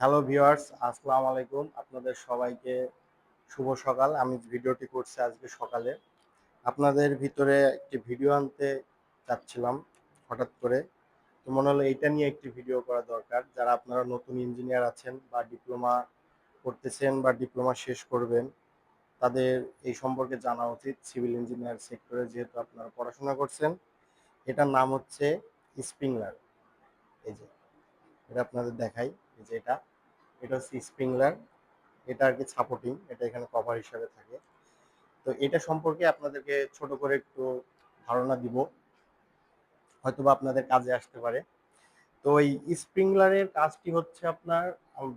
Hello viewers আসসালামু আলাইকুম। আপনাদের সবাইকে শুভ সকাল। আমি ভিডিওটি করছি আজকে সকালে। আপনাদের ভিতরে একটি ভিডিও আনতে চাচ্ছিলাম হঠাৎ করে। তো মনে হলো এইটা নিয়ে একটি ভিডিও করা দরকার। যারা আপনারা নতুন ইঞ্জিনিয়ার আছেন বা ডিপ্লোমা করতেছেন বা ডিপ্লোমা শেষ করবেন, তাদের এই সম্পর্কে জানা উচিত সিভিল ইঞ্জিনিয়ার সেক্টরে যেহেতু আপনারা পড়াশোনা করছেন। এটার নাম হচ্ছে স্প্রিংলার এই যে, এটা আপনাদের দেখাই। এই যে এটা এটা হচ্ছে স্প্রিংলার এটা আর কি সাপোর্টিং এটা এখানে কভার হিসাবে থাকে। তো এটা সম্পর্কে আপনাদেরকে ছোট করে একটু ধারণা দিব হয়তো বা আপনাদের কাজে আসতে পারে। তো এই স্প্রিংলারের কাজটি হচ্ছে আপনার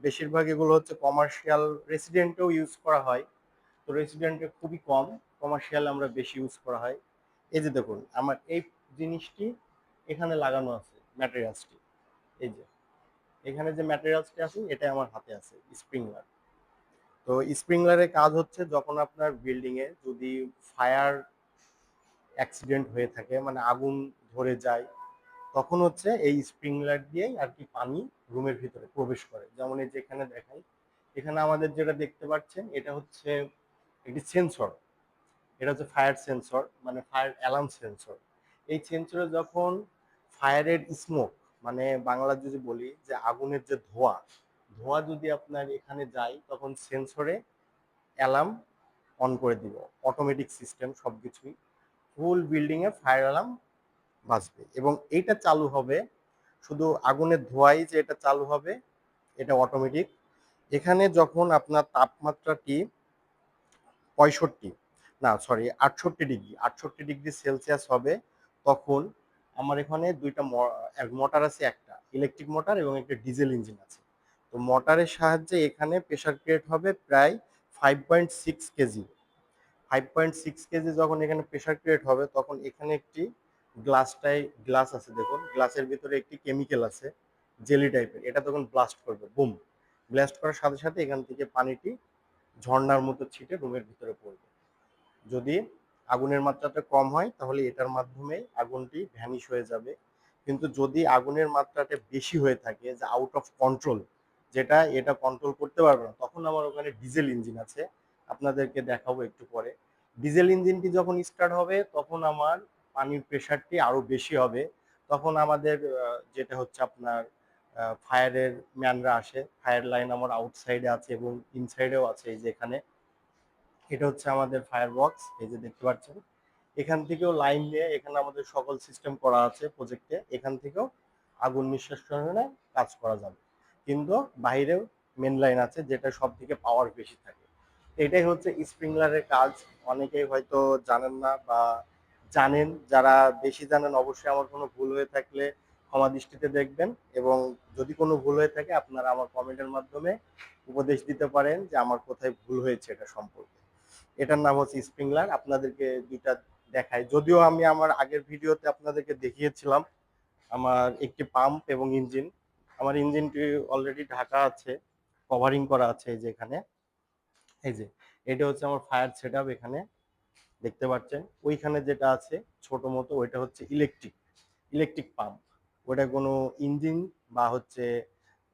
বেশিরভাগ এগুলো হচ্ছে কমার্শিয়াল রেসিডেন্টেও ইউজ করা হয়। তো রেসিডেন্টে খুবই কম কমার্শিয়াল আমরা বেশি ইউজ করা হয়। এই যে দেখুন, আমার এই জিনিসটি এখানে লাগানো আছে ম্যাটেরিয়ালসটি এই যে। এখানে যে ম্যাটেরিয়ালসটি আছে এটা আমার হাতে আছে স্প্রিংলার তো স্প্রিংলারের কাজ হচ্ছে যখন আপনার বিল্ডিং এ যদি ফায়ার অ্যাক্সিডেন্ট হয়ে থাকে মানে আগুন ধরে যায়, তখন হচ্ছে এই স্প্রিংলার দিয়েই আর কি পানি রুমের ভিতরে প্রবেশ করে। যেমন এই যেখানে দেখাই, এখানে আমাদের যেটা দেখতে পাচ্ছেন, এটা হচ্ছে একটি সেন্সর এটা হচ্ছে ফায়ার সেন্সর মানে ফায়ার অ্যালার্ম সেন্সর এই সেন্সরে যখন ফায়ারের স্মোক মানে বাংলা যদি বলি যে আগুনের যে ধোঁয়া ধোঁয়া যদি আপনার এখানে যায়, তখন সেন্সরে অ্যালার্ম অন করে দিব। অটোমেটিক সিস্টেম সব কিছুই ফুল বিল্ডিংয়ে ফায়ার অ্যালার্ম বাজবে। এবং এইটা চালু হবে, শুধু আগুনের ধোঁয়াই যে এটা চালু হবে, এটা অটোমেটিক এখানে যখন আপনার তাপমাত্রাটি পঁয়ষট্টি, না সরি আটষট্টি ডিগ্রি আটষট্টি ডিগ্রি সেলসিয়াস হবে, তখন আমার এখানে দুইটা মোটর আছে, একটা ইলেকট্রিক মোটর এবং একটা ডিজেল ইঞ্জিন আছে। তো মোটরের সাহায্যে এখানে প্রেশার ক্রিয়েট হবে প্রায় five point six KG five point six KG যখন এখানে প্রেশার ক্রিয়েট হবে, তখন এখানে একটি গ্লাসটাই গ্লাস আছে দেখুন গ্লাসের ভিতরে একটি কেমিক্যাল আছে জেলি টাইপের এটা তখন ব্লাস্ট করবে বুম ব্লাস্ট করার সাথে সাথে এখান থেকে পানিটি ঝর্ণার মতো ছিটে রুমের ভিতরে পড়বে। যদি আগুনের মাত্রাটা কম হয়, তাহলে এটার মাধ্যমে আগুনটি ভ্যানিশ হয়ে যাবে। কিন্তু যদি আগুনের মাত্রাটা বেশি হয়ে থাকে, যে আউট অফ কন্ট্রোল যেটা এটা কন্ট্রোল করতে পারবে না, তখন আমার ওখানে ডিজেল ইঞ্জিন আছে। আপনাদেরকে দেখাবো একটু পরে। ডিজেল ইঞ্জিনটি যখন স্টার্ট হবে, তখন আমার পানির প্রেশারটি আরও বেশি হবে। তখন আমাদের যেটা হচ্ছে আপনার ফায়ারের ম্যানরা আসে। ফায়ার লাইন আমার আউটসাইডে আছে এবং ইনসাইডেও আছে এই যে এখানে। এটা হচ্ছে আমাদের ফায়ার বক্স এই যে দেখতে পাচ্ছেন। এখান থেকেও লাইন নিয়ে এখানে আমাদের সকল সিস্টেম করা আছে প্রজেক্টে এখান থেকেও আগুন নিঃশ্বাসনে কাজ করা যাবে। কিন্তু বাইরেও মেন লাইন আছে যেটা সব থেকে পাওয়ার বেশি থাকে। এটাই হচ্ছে স্প্রিংলারের কাজ। অনেকেই হয়তো জানেন না বা জানেন, যারা বেশি জানেন অবশ্যই আমার কোনো ভুল হয়ে থাকলে ক্ষমা দৃষ্টিতে দেখবেন। এবং যদি কোনো ভুল হয়ে থাকে আপনারা আমার কমেন্টের মাধ্যমে উপদেশ দিতে পারেন যে আমার কোথায় ভুল হয়েছে এটা সম্পর্কে। এটার নাম হচ্ছে স্প্রিংলার আপনাদেরকে দুইটা দেখায় যদিও আমি আমার আগের ভিডিওতে আপনাদেরকে দেখিয়েছিলাম আমার একটি পাম্প এবং ইঞ্জিন আমার ইঞ্জিনটি অলরেডি ঢাকা আছে কভারিং করা আছে এই যে এখানে। এই যে, এটা হচ্ছে আমার ফায়ার সেট এখানে, দেখতে পাচ্ছেন। ওইখানে যেটা আছে, ছোট মতো, ওইটা হচ্ছে ইলেকট্রিক ইলেকট্রিক পাম্প ওটা কোনো ইঞ্জিন বা হচ্ছে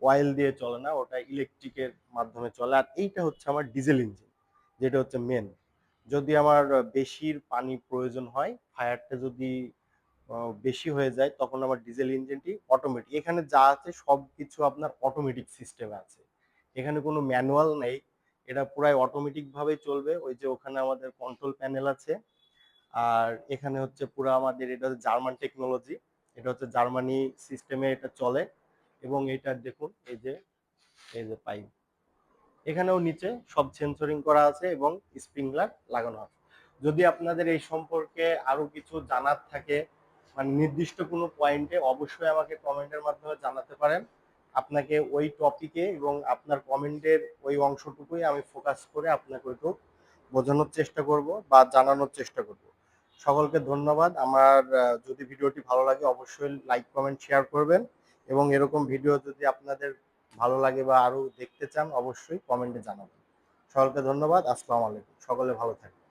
অয়েল দিয়ে চলে না, ওটা ইলেকট্রিকের মাধ্যমে চলে। আর এইটা হচ্ছে আমার ডিজেল ইঞ্জিন যেটা হচ্ছে মেন যদি আমার বেশির পানি প্রয়োজন হয় ফায়ারটা যদি বেশি হয়ে যায়, তখন আমার ডিজেল ইঞ্জিনটি অটোমেটিক এখানে যা আছে সব কিছু আপনার অটোমেটিক সিস্টেম আছে। এখানে কোনো ম্যানুয়াল নেই। এটা পুরাই অটোমেটিক ভাবে চলবে। ওই যে ওখানে আমাদের কন্ট্রোল প্যানেল আছে। আর এখানে হচ্ছে পুরো আমাদের, এটা জার্মান টেকনোলজি এটা হচ্ছে জার্মানি সিস্টেমে এটা চলে। এবং এটা দেখুন, এই যে এই যে পাইপ এখানেও নিচে সব সেন্সরিং করা আছে এবং স্প্রিংলার লাগানো আছে। যদি আপনাদের এই সম্পর্কে আরও কিছু জানার থাকে মানে নির্দিষ্ট কোনো পয়েন্টে অবশ্যই আমাকে কমেন্টের মাধ্যমে জানাতে পারেন। আপনাকে ওই টপিকে এবং আপনার কমেন্টের ওই অংশটুকুই আমি ফোকাস করে আপনাকে ওইটুকু বোঝানোর চেষ্টা করব বা জানানোর চেষ্টা করব। সকলকে ধন্যবাদ। আমার যদি ভিডিওটি ভালো লাগে অবশ্যই লাইক কমেন্ট শেয়ার করবেন এবং এরকম ভিডিও যদি আপনাদের ভালো লাগে বা আরও দেখতে চান, অবশ্যই কমেন্টে জানাবেন। সকলকে ধন্যবাদ, আসসালামু আলাইকুম। সকলে ভালো থাকবেন।